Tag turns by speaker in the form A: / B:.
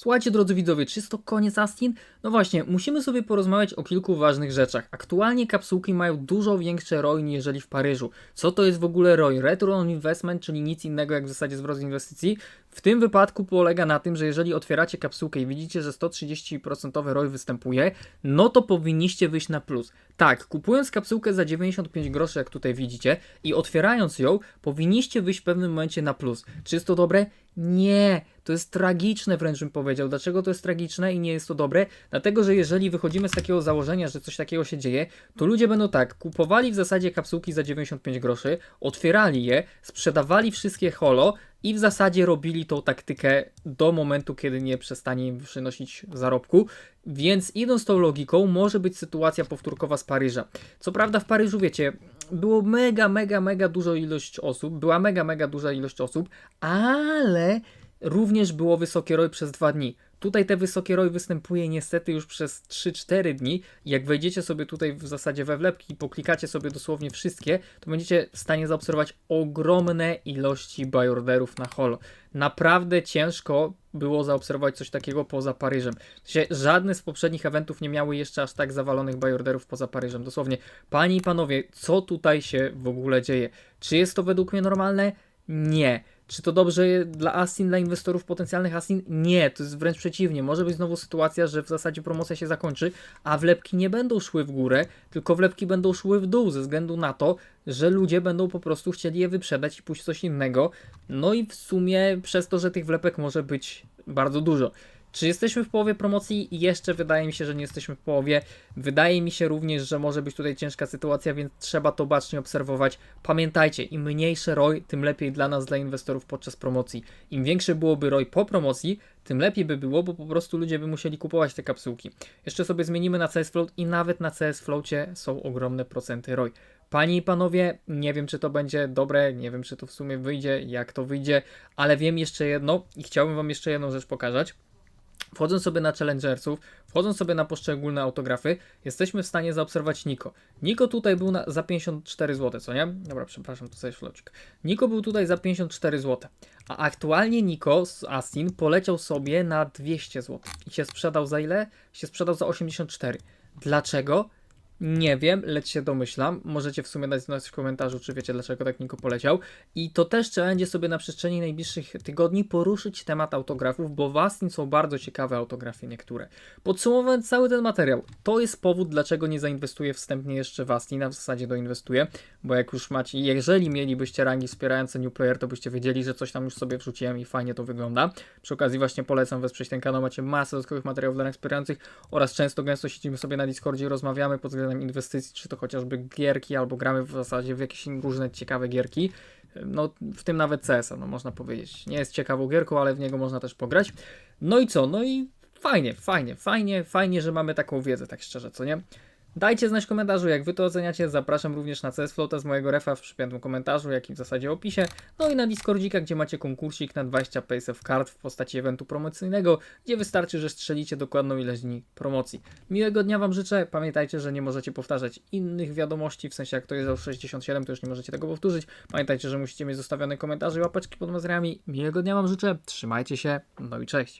A: Słuchajcie, drodzy widzowie, czy jest to koniec Astin? No właśnie, musimy sobie porozmawiać o kilku ważnych rzeczach. Aktualnie kapsułki mają dużo większe ROI niżeli w Paryżu. Co to jest w ogóle ROI? Return on Investment, czyli nic innego jak w zasadzie zwrot inwestycji. W tym wypadku polega na tym, że jeżeli otwieracie kapsułkę i widzicie, że 130% ROI występuje, no to powinniście wyjść na plus. Tak, kupując kapsułkę za 95 groszy, jak tutaj widzicie, i otwierając ją, powinniście wyjść w pewnym momencie na plus. Czy jest to dobre? Nie, to jest tragiczne wręcz bym powiedział. Dlaczego to jest tragiczne i nie jest to dobre? Dlatego, że jeżeli wychodzimy z takiego założenia, że coś takiego się dzieje, to ludzie będą tak, kupowali w zasadzie kapsułki za 95 groszy, otwierali je, sprzedawali wszystkie holo i w zasadzie robili tą taktykę do momentu, kiedy nie przestanie im przynosić zarobku. Więc idąc tą logiką, może być sytuacja powtórkowa z Paryża. Co prawda w Paryżu, wiecie, było mega, mega, mega duża ilość osób, była mega, mega duża ilość osób, ale również było wysokie ROI przez dwa dni. Tutaj te wysokie ROI występuje niestety już przez 3-4 dni. Jak wejdziecie sobie tutaj w zasadzie we wlepki i poklikacie sobie dosłownie wszystkie, to będziecie w stanie zaobserwować ogromne ilości bajorderów na holo. Naprawdę ciężko było zaobserwować coś takiego poza Paryżem. Żadne z poprzednich eventów nie miały jeszcze aż tak zawalonych bajorderów poza Paryżem. Dosłownie, panie i panowie, co tutaj się w ogóle dzieje? Czy jest to według mnie normalne? Nie. Czy to dobrze dla Astin, dla inwestorów potencjalnych Astin? Nie, to jest wręcz przeciwnie. Może być znowu sytuacja, że w zasadzie promocja się zakończy, a wlepki nie będą szły w górę, tylko wlepki będą szły w dół, ze względu na to, że ludzie będą po prostu chcieli je wyprzedać i pójść coś innego. No i w sumie przez to, że tych wlepek może być bardzo dużo. Czy jesteśmy w połowie promocji? Jeszcze wydaje mi się, że nie jesteśmy w połowie. Wydaje mi się również, że może być tutaj ciężka sytuacja, więc trzeba to bacznie obserwować. Pamiętajcie, im mniejszy ROI, tym lepiej dla nas, dla inwestorów podczas promocji. Im większy byłoby ROI po promocji, tym lepiej by było, bo po prostu ludzie by musieli kupować te kapsułki. Jeszcze sobie zmienimy na CS Float i nawet na CS Floacie są ogromne procenty ROI. Panie i panowie, nie wiem czy to będzie dobre, nie wiem czy to w sumie wyjdzie, jak to wyjdzie, ale wiem jeszcze jedno i chciałbym wam jeszcze jedną rzecz pokazać. Wchodząc sobie na Challengersów, wchodząc sobie na poszczególne autografy, jesteśmy w stanie zaobserwować Niko. Niko tutaj był na, za 54 zł, co nie? Dobra, przepraszam, to sobie flocik. Niko był tutaj za 54 zł, a aktualnie Niko z Astin poleciał sobie na 200 zł i się sprzedał za ile? Się sprzedał za 84. Dlaczego? Nie wiem, lecz się domyślam. Możecie w sumie dać znać w komentarzu, czy wiecie, dlaczego tak Niko poleciał. I to też trzeba będzie sobie na przestrzeni najbliższych tygodni poruszyć temat autografów, bo w Astin są bardzo ciekawe autografy niektóre. Podsumowując cały ten materiał, to jest powód, dlaczego nie zainwestuję wstępnie jeszcze w Astin, a w zasadzie doinwestuję, bo jak już macie, jeżeli mielibyście rangi wspierające New Player, to byście wiedzieli, że coś tam już sobie wrzuciłem i fajnie to wygląda. Przy okazji właśnie polecam wesprzeć ten kanał, macie masę dodatkowych materiałów dla wspierających oraz często gęsto siedzimy sobie na Discordzie i rozmawiamy pod względem inwestycji, czy to chociażby gierki, albo gramy w zasadzie w jakieś różne ciekawe gierki. No, w tym nawet CS-a, no można powiedzieć. Nie jest ciekawą gierką, ale w niego można też pograć. No i co? No i fajnie, fajnie, fajnie, fajnie, że mamy taką wiedzę, tak szczerze, co nie? Dajcie znać w komentarzu, jak wy to oceniacie. Zapraszam również na CS Floata z mojego refa w przypiętym komentarzu, jak i w zasadzie opisie. No i na Discordzika, gdzie macie konkursik na 20 of card w postaci eventu promocyjnego, gdzie wystarczy, że strzelicie dokładną ilość dni promocji. Miłego dnia wam życzę. Pamiętajcie, że nie możecie powtarzać innych wiadomości, w sensie jak to jest o 67, to już nie możecie tego powtórzyć. Pamiętajcie, że musicie mieć zostawione komentarze i łapeczki pod materiałami. Miłego dnia wam życzę. Trzymajcie się. No i cześć.